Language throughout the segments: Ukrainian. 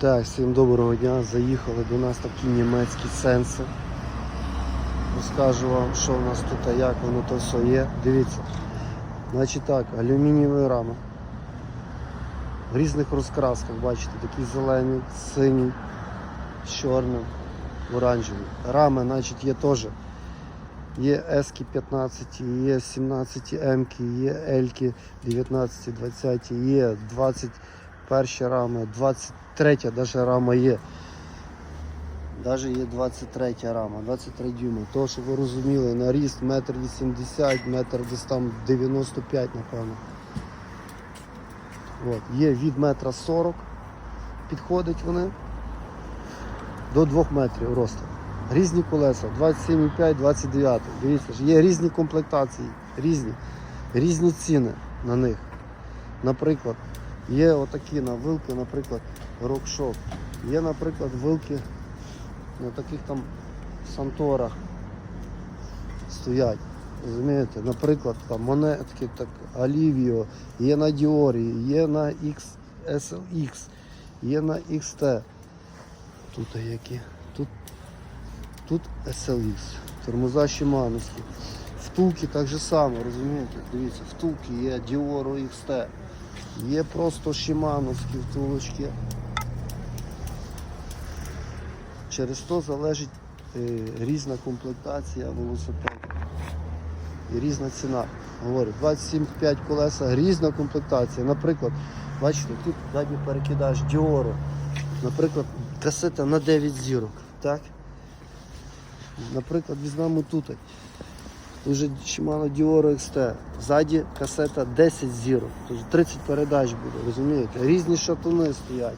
Так, всім доброго дня. Заїхали до нас такі німецькі сенси. Розкажу вам, що в нас тут, а як воно то все є. Дивіться. Значить так, алюмінієві рами. В різних розкрасках, бачите, такі зелені, сині, з чорним, оранжеві. Рами, значить, є теж. Є Ески 15, є 17 М, є Ельки 19, 20, є 21 рама, 23 даже рама є. Даже є 23 рама, 23 дюйма. То, що ви розуміли, на ріст 1,80 м, метр десь там 95, напевно. От. Є від метра 40, підходять вони до 2 метрів росту. Різні колеса, 27,5, 29. Дивіться ж, є різні комплектації, різні, різні ціни на них. Наприклад, є отакі на вилки, наприклад, рокшоп. Є, наприклад, вилки на таких там санторах стоять. Розумієте? Наприклад, там монетки, так, Олівіо, є на Діорі, є на X, SLX, є на XT. Тут які. Тут Тут SLX, тормоза Шимановські. Втулки так же само, розумієте? Дивіться, втулки є Dioro XT, є просто Шимановські втулочки. Через то залежить е, різна комплектація велосипеду і різна ціна. Говорю, 27,5 колеса, різна комплектація. Наприклад, бачите, тут задній перекидач Dioro. Наприклад, касета на 9 зірок. Так? Наприклад, візьмемо тут. Уже Shimano Dioro XT. Ззаді касета 10 зірок. Тож 30 передач буде, розумієте? Різні шатуни стоять.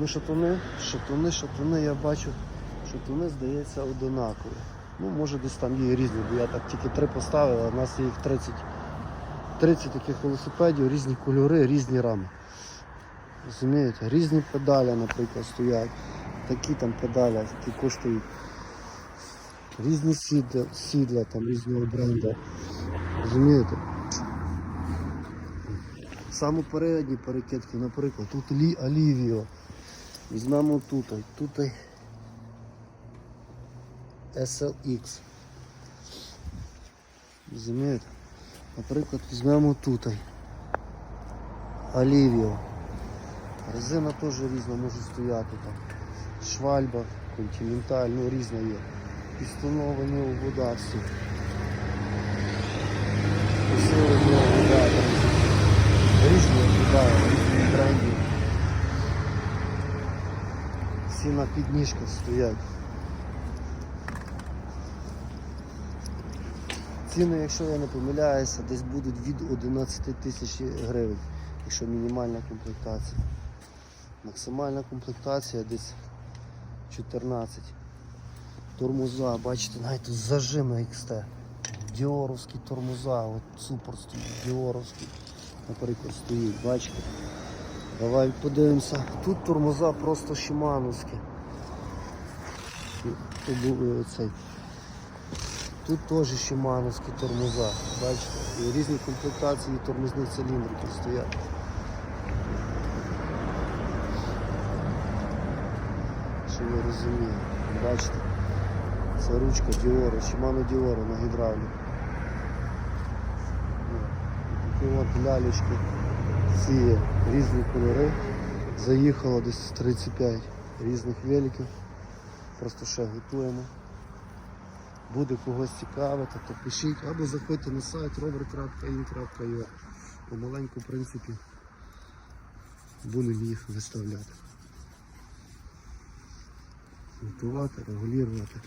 Ну, шатуни, шатуни, шатуни, я бачу, шатуни, здається, одинакові. Ну, може десь там є різні, бо я так тільки три поставив, а в нас є їх 30. 30 таких велосипедів, різні кольори, різні рами. Розумієте? Різні педалі, наприклад, стоять. Такі там педалі, які коштують. Різні сідла, сідла там різного бренду. Розумієте? Саме передні перекидки, наприклад, тут Лі Олівіо. Візьмемо тут, тут SLX. Розумієте? Наприклад, візьмемо тут Олівіо. Резина теж різна може стояти там. Швальба, континенталь, ну різна є. Підстановлені у вода всі. Посилені у вода. Різні вода, різні бренді. Всі на підніжках стоять. Ціни, якщо я не помиляюся, десь будуть від 11 тисяч гривень, якщо мінімальна комплектація. Максимальна комплектація десь 14. Тормоза, бачите, навіть зажими XT. Діоровські тормоза, от супер стоїть, Діоровський, наприклад, стоїть, бачите. Давай подивимося. Тут тормоза просто шимановські. Тут е. Тут теж шимановські тормоза, бачите. І різні комплектації тормозних циліндриків стоять. Що ви розумієте, бачите. Це ручка Діора, Shimano Діора на гідравлі. Такі от лялечки. Ці різні кольори. Заїхало десь 35 різних великів. Просто ще готуємо. Буде когось цікавити, то пишіть або заходьте на сайт rover.in.ua. Помаленьку, в принципі, будемо їх виставляти. Готувати, регулювати.